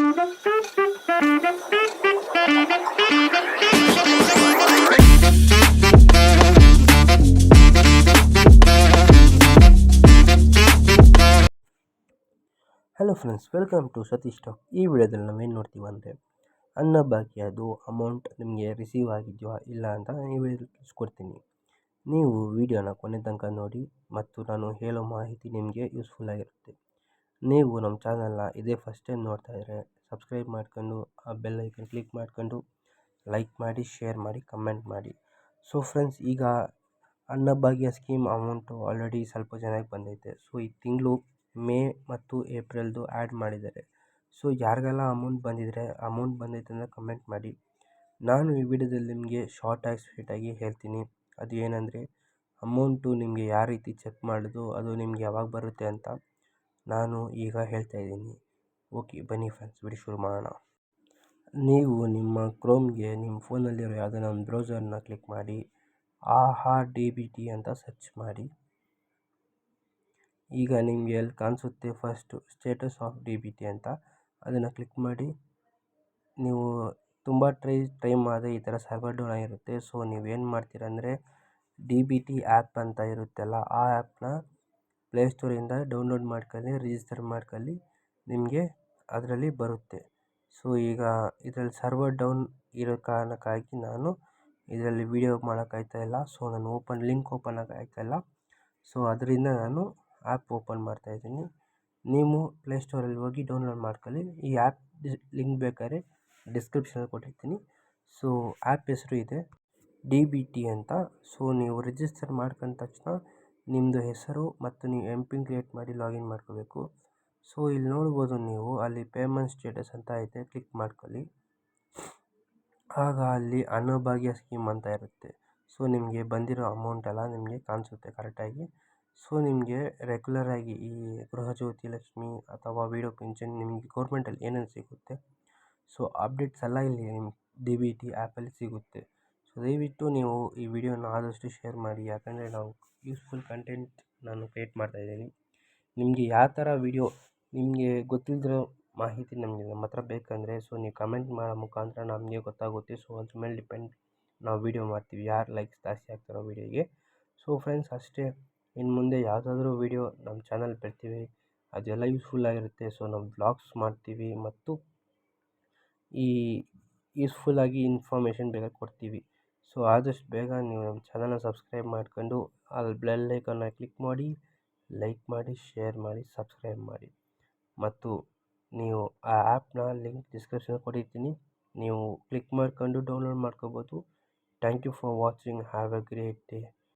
Hello friends welcome to Satish talk ಈ ವಿಡಿಯೋದಲ್ಲಿ ನಾವೇನು ನೋಡ್ತೀವಿ ಅಂದರೆ ಅನ್ನಭಾಗ್ಯದು ಅಮೌಂಟ್ ನಿಮಗೆ ರಿಸೀವ್ ಆಗಿದೆಯಾ ಇಲ್ಲ ಅಂತ ಈ ವಿಡಿಯೋದಲ್ಲಿ ತಿಳಿಸ್ಕೊಡ್ತೀನಿ. ನೀವು ವಿಡಿಯೋನ ಕೊನೆ ತನಕ ನೋಡಿ ಮತ್ತು ನಾನು ಹೇಳೋ ಮಾಹಿತಿ ನಿಮಗೆ ಯೂಸ್ಫುಲ್ ಆಗಿರುತ್ತೆ. ನೀವು ನಮ್ಮ ಚಾನಲ್ನ ಇದೇ ಫಸ್ಟ್ ಟೈಮ್ ನೋಡ್ತಾ ಇದ್ದರೆ ಸಬ್ಸ್ಕ್ರೈಬ್ ಮಾಡ್ಕೊಂಡು, ಆ ಬೆಲ್ ಐಕನ್ ಕ್ಲಿಕ್ ಮಾಡ್ಕೊಂಡು ಲೈಕ್ ಮಾಡಿ, ಶೇರ್ ಮಾಡಿ, ಕಮೆಂಟ್ ಮಾಡಿ. ಸೊ ಫ್ರೆಂಡ್ಸ್, ಈಗ ಅನ್ನಭಾಗ್ಯ ಸ್ಕೀಮ್ ಅಮೌಂಟು ಆಲ್ರೆಡಿ ಸ್ವಲ್ಪ ಜನಕ್ಕೆ ಬಂದೈತೆ. ಸೊ ಈ ತಿಂಗಳು ಮೇ ಮತ್ತು ಏಪ್ರಿಲ್ದು ಆ್ಯಡ್ ಮಾಡಿದ್ದಾರೆ. ಸೊ ಯಾರಿಗೆಲ್ಲ ಅಮೌಂಟ್ ಬಂದಿದ್ದರೆ ಅಮೌಂಟ್ ಬಂದೈತೆ ಅಂದರೆ ಕಮೆಂಟ್ ಮಾಡಿ. ನಾನು ಈ ವಿಡಿಯೋದಲ್ಲಿ ನಿಮಗೆ ಶಾರ್ಟಾಗಿ ಆಗಿ ಹೇಳ್ತೀನಿ. ಅದು ಏನಂದರೆ ಅಮೌಂಟು ನಿಮಗೆ ಯಾವ ರೀತಿ ಚೆಕ್ ಮಾಡೋದು, ಅದು ನಿಮಗೆ ಯಾವಾಗ ಬರುತ್ತೆ ಅಂತ. ನಾನು ಈಗ ಹೇಳ್ತಾ ಇದ್ದೀನಿ. ಓಕೆ, ಬನ್ನಿ ಫ್ರೆಂಡ್ಸ್ ವಿಡಿಯೋ ಶುರು ಮಾಡೋಣ. ನೀವು ನಿಮ್ಮ ಕ್ರೋಮ್ಗೆ ನಿಮ್ಮ ಫೋನಲ್ಲಿರೋ ಯಾವುದಾನ ಒಂದು ಬ್ರೌಸರ್ನ ಕ್ಲಿಕ್ ಮಾಡಿ, ಆಹಾ ಡಿ ಬಿ ಟಿ ಅಂತ ಸರ್ಚ್ ಮಾಡಿ. ಈಗ ನಿಮಗೆ ಅಲ್ಲಿ ಕಾಣಿಸುತ್ತೆ first status of D B T ಅಂತ. ಅದನ್ನು ಕ್ಲಿಕ್ ಮಾಡಿ. ನೀವು ತುಂಬ ಟ್ರೈ ಟ್ರೈ ಮಾಡಿದೆ ಈ ಥರ ಸರ್ವರ್ ಡೌನ್ ಆಗಿರುತ್ತೆ. ಸೊ ನೀವೇನು ಮಾಡ್ತೀರ ಅಂದರೆ, ಡಿ ಬಿ ಟಿ ಆ್ಯಪ್ ಅಂತ ಇರುತ್ತಲ್ಲ, ಆ ಆ್ಯಪ್ನ ಪ್ಲೇಸ್ಟೋರಿಂದ ಡೌನ್ಲೋಡ್ ಮಾಡ್ಕೊಳ್ಳಿ ರಿಜಿಸ್ಟರ್ ಮಾಡ್ಕೊಳ್ಳಿ, ನಿಮಗೆ ಅದರಲ್ಲಿ ಬರುತ್ತೆ. ಸೊ ಈಗ ಇದರಲ್ಲಿ ಸರ್ವರ್ ಡೌನ್ ಇರೋ ಕಾರಣಕ್ಕಾಗಿ ನಾನು ಇದರಲ್ಲಿ ವೀಡಿಯೋ ಮಾಡೋಕ್ಕಾಗ್ತಾ ಇಲ್ಲ. ಸೊ ನಾನು ಓಪನ್ ಲಿಂಕ್ ಓಪನ್ ಆಗೋಕ್ಕಾಗ್ತಾ ಇಲ್ಲ. ಸೊ ಅದರಿಂದ ನಾನು ಆ್ಯಪ್ ಓಪನ್ ಮಾಡ್ತಾಯಿದ್ದೀನಿ ನೀವು ಪ್ಲೇಸ್ಟೋರಲ್ಲಿ ಹೋಗಿ ಡೌನ್ಲೋಡ್ ಮಾಡ್ಕೊಳ್ಳಿ. ಈ ಆ್ಯಪ್ ಲಿಂಕ್ ಬೇಕಾದ್ರೆ ಡಿಸ್ಕ್ರಿಪ್ಷನಲ್ಲಿ ಕೊಟ್ಟಿರ್ತೀನಿ. ಸೊ ಆ್ಯಪ್ ಹೆಸರು ಇದೆ ಡಿ ಬಿ ಟಿ ಅಂತ. ಸೊ ನೀವು ರಿಜಿಸ್ಟರ್ ಮಾಡ್ಕೊಂಡ ತಕ್ಷಣ ನಿಮ್ಮದು ಹೆಸರು ಮತ್ತು ನೀವು ಎಂ ಪಿನ್ ಕ್ರಿಯೇಟ್ ಮಾಡಿ ಲಾಗಿನ್ ಮಾಡ್ಕೋಬೇಕು. ಸೊ, ಇಲ್ಲಿ ನೋಡ್ಬೋದು ನೀವು, ಅಲ್ಲಿ ಪೇಮೆಂಟ್ ಸ್ಟೇಟಸ್ ಅಂತ ಐತೆ ಕ್ಲಿಕ್ ಮಾಡ್ಕೊಳ್ಳಿ. ಆಗ ಅಲ್ಲಿ ಅನ್ನಭಾಗ್ಯ ಸ್ಕೀಮ್ ಅಂತ ಇರುತ್ತೆ. ಸೊ, ನಿಮಗೆ ಬಂದಿರೋ ಅಮೌಂಟ್ ಎಲ್ಲ ನಿಮಗೆ ಕಾಣಿಸುತ್ತೆ ಕರೆಕ್ಟಾಗಿ ಸೊ, ನಿಮಗೆ ರೆಗ್ಯುಲರಾಗಿ ಈ ಗೃಹಜ್ಯೋತಿ ಲಕ್ಷ್ಮಿ ಅಥವಾ ವಿಡೋ ಪಿಂಚಣಿ ನಿಮಗೆ ಗೌರ್ಮೆಂಟಲ್ಲಿ ಏನೇನು ಸಿಗುತ್ತೆ? ಸೊ ಅಪ್ಡೇಟ್ಸ್ ಎಲ್ಲ ಇಲ್ಲಿ ನಿಮ್ಮ ಡಿ ಬಿ ಟಿ ಆ್ಯಪಲ್ಲಿ ಸಿಗುತ್ತೆ. ಸೊ ದಯವಿಟ್ಟು ನೀವು ಈ ವಿಡಿಯೋನ ಆದಷ್ಟು ಶೇರ್ ಮಾಡಿ, ಯಾಕಂದರೆ ನಾವು ಯೂಸ್ಫುಲ್ ಕಂಟೆಂಟ್ ನಾನು ಕ್ರಿಯೇಟ್ ಮಾಡ್ತಾಯಿದ್ದೀನಿ ನಿಮಗೆ ಯಾವ ಥರ ವಿಡಿಯೋ ನಿಮಗೆ ಗೊತ್ತಿಲ್ಲದಿರೋ ಮಾಹಿತಿ ನಮಗೆ ನಮ್ಮ ಹತ್ರ ಬೇಕಂದರೆ ಸೊ ನೀವು ಕಮೆಂಟ್ ಮಾಡೋ ಮುಖಾಂತರ ನಮಗೆ ಗೊತ್ತಾಗುತ್ತೆ. ಸೊ ಅದ್ರ ಮೇಲೆ ಡಿಪೆಂಡ್ ನಾವು ವಿಡಿಯೋ ಮಾಡ್ತೀವಿ, ಯಾರು ಲೈಕ್ಸ್ ಜಾಸ್ತಿ ಆಗ್ತಾರೋ ವಿಡಿಯೋಗೆ ಸೊ ಫ್ರೆಂಡ್ಸ್ ಅಷ್ಟೇ. ಇನ್ನು ಮುಂದೆ ಯಾವುದಾದ್ರೂ ವಿಡಿಯೋ ನಮ್ಮ ಚಾನಲ್ ಬಿಡ್ತೀವಿ, ಅದೆಲ್ಲ ಯೂಸ್ಫುಲ್ ಆಗಿರುತ್ತೆ. ಸೊ ನಾವು ಬ್ಲಾಗ್ಸ್ ಮಾಡ್ತೀವಿ ಮತ್ತು ಈ ಯೂಸ್ಫುಲ್ಲಾಗಿ ಇನ್ಫಾರ್ಮೇಷನ್ ಬೇಗ ಕೊಡ್ತೀವಿ. ಸೊ ಆದಷ್ಟು ಬೇಗ ನೀವು ನಮ್ಮ ಚಾನಲ್ನ ಸಬ್ಸ್ಕ್ರೈಬ್ ಮಾಡ್ಕೊಂಡು ಅಲ್ಲಿ ಬೆಲ್ ಐಕನ್ನ ಕ್ಲಿಕ್ ಮಾಡಿ ಲೈಕ್ ಮಾಡಿ ಶೇರ್ ಮಾಡಿ ಸಬ್ಸ್ಕ್ರೈಬ್ ಮಾಡಿ. ಮತ್ತು ನೀವು ಆ ಆ್ಯಪ್ನ ಲಿಂಕ್ ಡಿಸ್ಕ್ರಿಪ್ಷನ್ ಕೊಟ್ಟಿರ್ತೀನಿ. ನೀವು ಕ್ಲಿಕ್ ಮಾಡ್ಕೊಂಡು ಡೌನ್ಲೋಡ್ ಮಾಡ್ಕೋಬೋದು. Thank you for watching have a great day